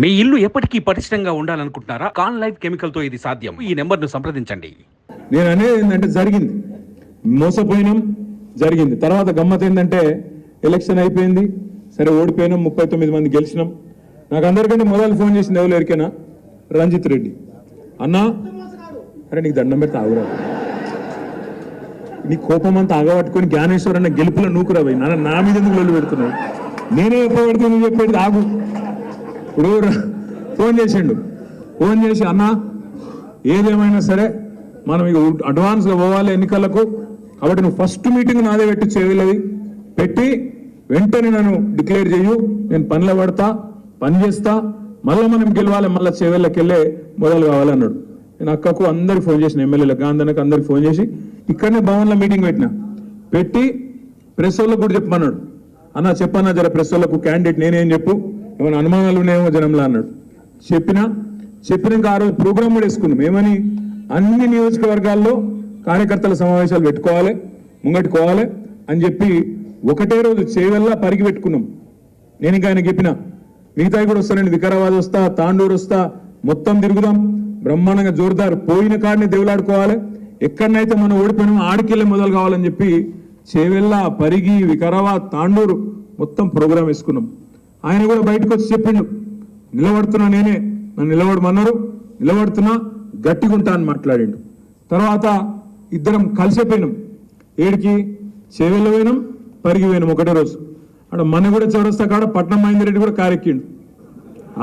మీ ఇల్లు ఎప్పటికీ పటిష్టంగా ఉండాలనుకుంటున్నారా? కాన్ లైఫ్ కెమికల్తో ఇది సాధ్యం. ఈ నెంబర్ను సంప్రదించండి. నేను అనేది ఏంటంటే జరిగింది. మోసపోయినాం జరిగింది. తర్వాత గమ్మత్ ఏంటంటే ఎలక్షన్ అయిపోయింది. సరే ఓడిపోయినాం ముప్పై తొమ్మిది మంది గెలిచినాం. నాకు అందరికంటే మొదలు ఫోన్ చేసింది ఎవరు? ఎరికైనా రంజిత్ రెడ్డి. అన్నా అరే నీకు దండం పెడితే ఆగురా. నీ కోపం అంతా ఆగబట్టుకొని జ్ఞానేశ్వర్ అన్న గెలుపులో నూకురా పోయి నాన్న నా మీద ఎందుకు వెళ్ళి పెడుతున్నావు? నేనే ఎప్పుడు పెడితే చెప్పేది ఆగు. ఇప్పుడు ఫోన్ చేసిండు. ఫోన్ చేసి అన్నా ఏదేమైనా సరే మనం ఇక అడ్వాన్స్గా పోవాలి ఎన్నికలకు. కాబట్టి నువ్వు ఫస్ట్ మీటింగ్ నాదే పెట్టి చేయలేదు పెట్టి వెంటనే నన్ను డిక్లేర్ చేయు నేను పనిలో పడతా పని చేస్తా. మళ్ళీ మనం గెలవాలి మళ్ళీ చేవెళ్ళకి వెళ్ళే మొదలు కావాలన్నాడు నేను అక్కకు అందరికి ఫోన్ చేసిన ఎమ్మెల్యేలకు గాంధీకి అందరికి ఫోన్ చేసి ఇక్కడనే భవన్లో మీటింగ్ పెట్టిన. పెట్టి ప్రెస్ వాళ్ళకు కూడా చెప్పమన్నాడు. అన్న చెప్పన్నా జర ప్రెస్ వాళ్ళకు క్యాండిడేట్ నేనేం చెప్పు. ఏమైనా అనుమానాలు ఉన్నాయేమో జనంలో అన్నాడు. చెప్పినా? చెప్పినాక ఆ రోజు ప్రోగ్రామ్ కూడా వేసుకున్నాం. ఏమని? అన్ని నియోజకవర్గాల్లో కార్యకర్తల సమావేశాలు పెట్టుకోవాలి ముంగట్టుకోవాలి అని చెప్పి ఒకటే రోజు చేవెల్లా పరిగి పెట్టుకున్నాం. నేను ఇంకా ఆయన చెప్పిన మిగతాయి కూడా వస్తానండి వికారాబాద్ వస్తా తాండూరు వస్తా మొత్తం తిరుగుదాం. బ్రహ్మాండంగా జోరుదారు పోయిన కాడిని దేవులాడుకోవాలి. ఎక్కడనైతే మనం ఓడిపోయినామో ఆడికెళ్ళి మొదలు కావాలని చెప్పి చేవెళ్ళ పరిగి వికారాబాద్ తాండూరు మొత్తం ప్రోగ్రాం వేసుకున్నాం. ఆయన కూడా బయటకు వచ్చి చెప్పిండు నిలబడుతున్నా నేనే నన్ను నిలబడమన్నారు నిలబడుతున్నా గట్టిగుంటా అని మాట్లాడిండు. తర్వాత ఇద్దరం కలిసిపోయినాం ఏడికి? చేవెళ్ళ పోయినాం పరిగి పోయినాం ఒకటే రోజు. అక్కడ మన కూడా చౌరస్తా కాడ పట్నం మహేందర్ రెడ్డి కూడా కారెక్కిండు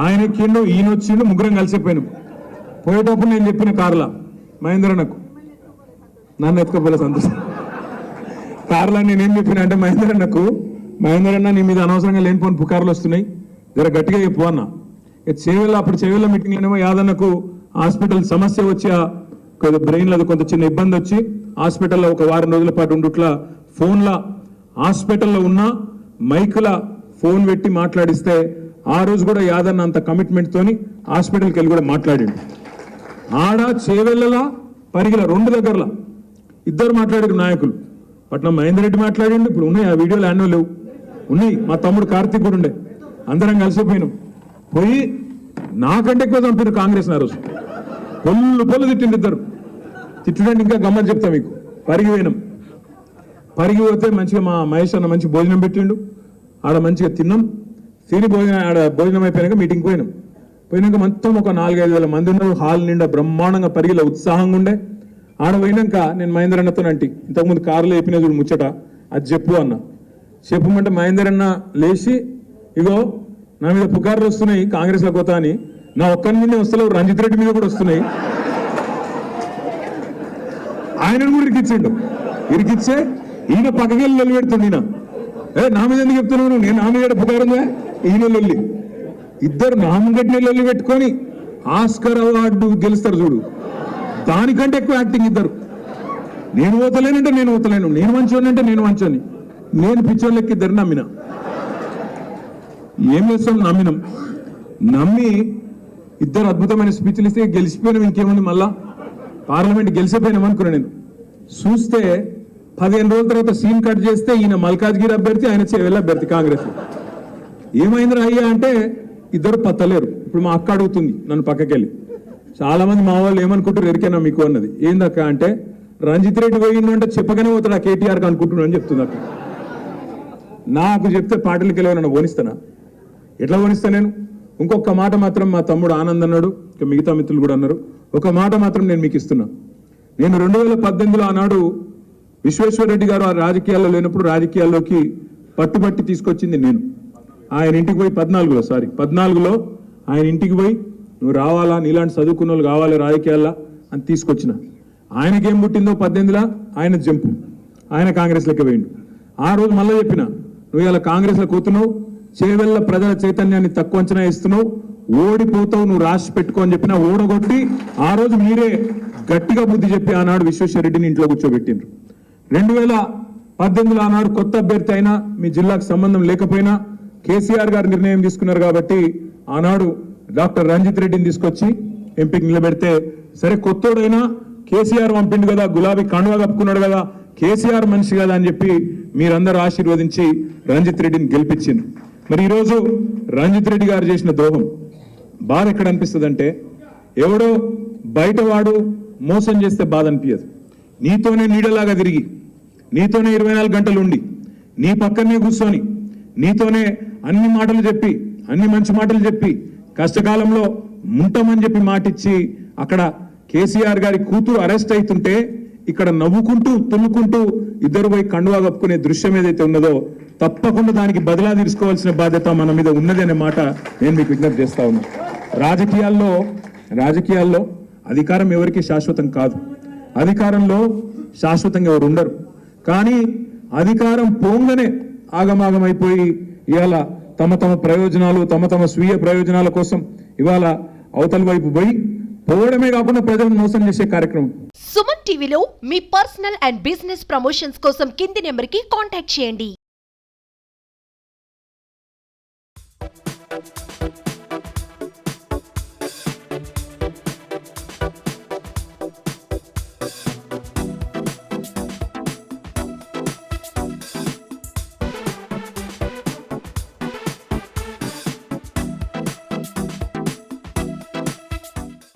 ఆయన ఎక్కిండు ఈయన వచ్చిండు ముగ్గురం కలిసిపోయినాం పోయేటప్పుడు నేను చెప్పిన కార్లా మహేంద్ర నాకు నన్ను ఎత్తుకపోలే సంతోషం. కార్లో నేనేం చెప్పిన అంటే మహేంద్ర నాకు మహేందర్ అన్న నీ మీద అనవసరంగా లేనిపోని పుకార్లు వస్తున్నాయి. జర గట్టిగా చెప్పు అన్న. ఇక అప్పుడు చేవెళ్ళ మీటింగ్లోనేమో యాదన్నకు హాస్పిటల్ సమస్య వచ్చి ఆ బ్రెయిన్లో అది కొంత చిన్న ఇబ్బంది వచ్చి హాస్పిటల్లో ఒక వారం రోజుల పాటు ఉండుట్లా ఫోన్ల హాస్పిటల్లో ఉన్న మైకుల ఫోన్ పెట్టి మాట్లాడిస్తే ఆ రోజు కూడా యాదన్న అంత కమిట్మెంట్తోని హాస్పిటల్కి వెళ్ళి కూడా మాట్లాడాడు. ఆడ చేవెళ్ళలా పరిగిల రెండు దగ్గరలా ఇద్దరు మాట్లాడారు నాయకులు. పట్నం మహేందర్ రెడ్డి మాట్లాడిండు ఇప్పుడు ఉన్నాయి ఆ వీడియోలు యాన్యువల్ లేవు. ఉన్నాయి. మా తమ్ముడు కార్తీక్ కూడా ఉండే. అందరం కలిసిపోయినాం పోయి నాకంటే ఎక్కువ చంపారు కాంగ్రెస్ ఆ రోజు. పొల్లు పొల్లు తిట్టింది ఇద్దరు. తిట్టడానికి ఇంకా గమ్మని చెప్తా మీకు. పరిగిపోయినాం పరిగి పోతే మంచిగా మా మహేష్ అన్న మంచి భోజనం పెట్టిండు. ఆడ మంచిగా తిన్నాం. తిని భోజనం ఆడ భోజనం అయిపోయినాక మీటింగ్ పోయినాం. పోయినాక మొత్తం ఒక నాలుగైదు వేల మంది ఉన్నారు. హాల్ నిండా బ్రహ్మాండంగా పరిగిలో ఉత్సాహంగా ఉండే. ఆడ పోయినాక నేను మహేంద్ర అన్నతో అంటి. ఇంతకుముందు కారులో చెప్పిన చూడు ముచ్చట. అది చెప్పు అన్న. చెప్పమంటే మహేందర్ అన్న లేచి ఇగో నా మీద పుకార్లు వస్తున్నాయి కాంగ్రెస్లో కొత్త అని. నా ఒక్కరి మీద వస్తలేవు రంజిత్ రెడ్డి మీద కూడా వస్తున్నాయి. ఆయనను కూడా ఇరికిచ్చిండు. ఇరికిచ్చే ఈయన పక్కకెళ్ళి నిలబెడుతుంది ఈయన. ఏ నా మీద ఎందుకు చెప్తున్నావు నేను నా మీద పుకారుందా ఈయన లొల్లి ఇద్దరు నామగడ్డి లొల్లి పెట్టుకొని ఆస్కర్ అవార్డు గెలుస్తారు చూడు. దానికంటే ఎక్కువ యాక్టింగ్ ఇద్దరు. నేను ఓతలేనంటే నేను ఓతలేను నేను మంచోని అంటే నేను మంచోని నేను పిచ్చోళ్ళకి ఇద్దరు నమ్మిన. ఏం చేస్తాం? నమ్మినాం. నమ్మి ఇద్దరు అద్భుతమైన స్పీచ్లు ఇస్తే గెలిచిపోయినాం ఇంకేముంది మళ్ళా? పార్లమెంట్ గెలిచిపోయినాం అనుకున్నా నేను. చూస్తే పదిహేను రోజుల తర్వాత సీన్ కట్ చేస్తే ఈయన మల్కాజ్గిరి అభ్యర్థి ఆయన చేవెళ్ళ అభ్యర్థి కాంగ్రెస్. ఏమైందిరా అయ్యా అంటే ఇద్దరు పత్తలేరు. ఇప్పుడు మా అక్క అడుగుతుంది నన్ను పక్కకెళ్ళి. చాలా మంది మా వాళ్ళు ఏమనుకుంటారు? ఎరికేనా మీకు అన్నది. ఏందక్క అంటే రంజిత్ రెడ్డి పోయిండు అంటే చెప్పగానే పోతాడు ఆ కేటీఆర్కి అనుకుంటున్నాను అని చెప్తుంది అక్క. నాకు చెప్తే పాటలకి వెళ్ళి నన్ను ఓనిస్తానా? ఎట్లా ఓనిస్తాను నేను? ఇంకొక మాట మాత్రం మా తమ్ముడు ఆనంద్ అన్నాడు ఇంకా మిగతా మిత్రులు కూడా అన్నారు. ఒక మాట మాత్రం నేను మీకు ఇస్తున్నా. నేను రెండు వేల పద్దెనిమిదిలో ఆనాడు విశ్వేశ్వరరెడ్డి గారు ఆ రాజకీయాల్లో లేనప్పుడు రాజకీయాల్లోకి పట్టుబట్టి తీసుకొచ్చింది నేను. ఆయన ఇంటికి పోయి పద్నాలుగులో సారీ పద్నాలుగులో ఆయన ఇంటికి పోయి నువ్వు రావాలా? నీలాంటి చదువుకున్న వాళ్ళు కావాలి రాజకీయాల్లో? అని తీసుకొచ్చిన. ఆయనకేం పుట్టిందో పద్దెనిమిదిలా? ఆయన జంపు. ఆయన కాంగ్రెస్ లెక్క పోయిండు ఆ రోజు మళ్ళీ చెప్పిన నువ్వు ఇలా కాంగ్రెస్లో కూతున్నావు చేవెళ్ళ ప్రజల చైతన్యాన్ని తక్కువ అంచనా ఇస్తున్నావు ఓడిపోతావు నువ్వు రాసి పెట్టుకో అని చెప్పిన ఓడగొట్టి ఆ రోజు మీరే గట్టిగా బుద్ధి చెప్పి ఆనాడు విశ్వేశ్వరరెడ్డిని ఇంట్లో కూర్చోబెట్టిండ్రు. రెండు వేల పద్దెనిమిదిలో ఆనాడు కొత్త అభ్యర్థి అయినా మీ జిల్లాకు సంబంధం లేకపోయినా కేసీఆర్ గారు నిర్ణయం తీసుకున్నారు కాబట్టి ఆనాడు డాక్టర్ రంజిత్ రెడ్డిని తీసుకొచ్చి ఎంపీకి నిలబెడితే సరే కొత్తోడైనా కేసీఆర్ పంపిండు కదా గులాబీ కండువా కప్పుకున్నాడు కదా కేసీఆర్ మనిషి కదా అని చెప్పి మీరందరూ ఆశీర్వదించి రంజిత్ రెడ్డిని గెలిపించింది మరి ఈరోజు రంజిత్ రెడ్డి గారు చేసిన ద్రోహం బాధ ఎక్కడ అనిపిస్తుంది అంటే ఎవడో బయటవాడు మోసం చేస్తే బాధ అనిపించదు నీతోనే నీడలాగా తిరిగి నీతోనే ఇరవై నాలుగు గంటలు ఉండి నీ పక్కనే కూర్చొని నీతోనే అన్ని మాటలు చెప్పి అన్ని మంచి మాటలు చెప్పి కష్టకాలంలో ఉంటామని చెప్పి మాటిచ్చి అక్కడ కేసీఆర్ గారి కూతురు అరెస్ట్ అవుతుంటే ఇక్కడ నవ్వుకుంటూ తుల్లుకుంటూ ఇద్దరు పోయి కండువా కప్పుకునే దృశ్యం ఏదైతే ఉన్నదో తప్పకుండా దానికి బదిలా తీసుకోవాల్సిన బాధ్యత మన మీద ఉన్నది అనే మాట నేను మీకు విజ్ఞప్తి చేస్తా ఉన్నా. రాజకీయాల్లో రాజకీయాల్లో అధికారం ఎవరికి శాశ్వతం కాదు. అధికారంలో శాశ్వతంగా ఎవరు ఉండరు. కానీ అధికారం పోంగనే ఆగమాగమైపోయి ఇవాళ తమ తమ ప్రయోజనాలు తమ తమ స్వీయ ప్రయోజనాల కోసం ఇవాళ అవతల వైపు పోయి పోవడమే కాకుండా ప్రజలను మోసం చేసే కార్యక్రమం. సుమన్ టీవీలో మీ పర్సనల్ అండ్ బిజినెస్ ప్రమోషన్స్ కోసం కింది నెంబర్కి కాంటాక్ట్ చేయండి.